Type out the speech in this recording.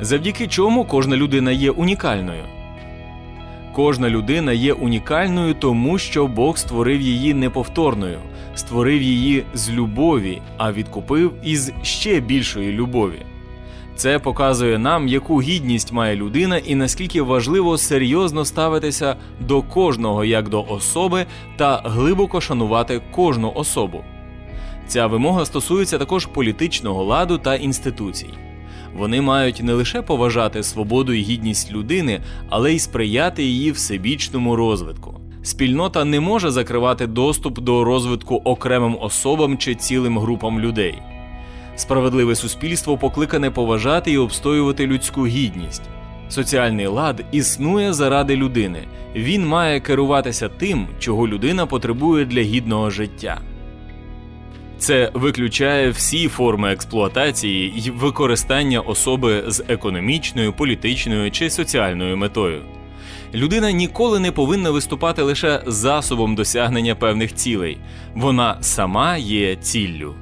завдяки чому кожна людина є унікальною. Кожна людина є унікальною, тому що Бог створив її неповторною, створив її з любові, а відкупив із ще більшої любові. Це показує нам, яку гідність має людина і наскільки важливо серйозно ставитися до кожного як до особи та глибоко шанувати кожну особу. Ця вимога стосується також політичного ладу та інституцій. Вони мають не лише поважати свободу і гідність людини, але й сприяти її всебічному розвитку. Спільнота не може закривати доступ до розвитку окремим особам чи цілим групам людей. Справедливе суспільство покликане поважати і обстоювати людську гідність. Соціальний лад існує заради людини. Він має керуватися тим, чого людина потребує для гідного життя. Це виключає всі форми експлуатації й використання особи з економічною, політичною чи соціальною метою. Людина ніколи не повинна виступати лише засобом досягнення певних цілей, вона сама є ціллю.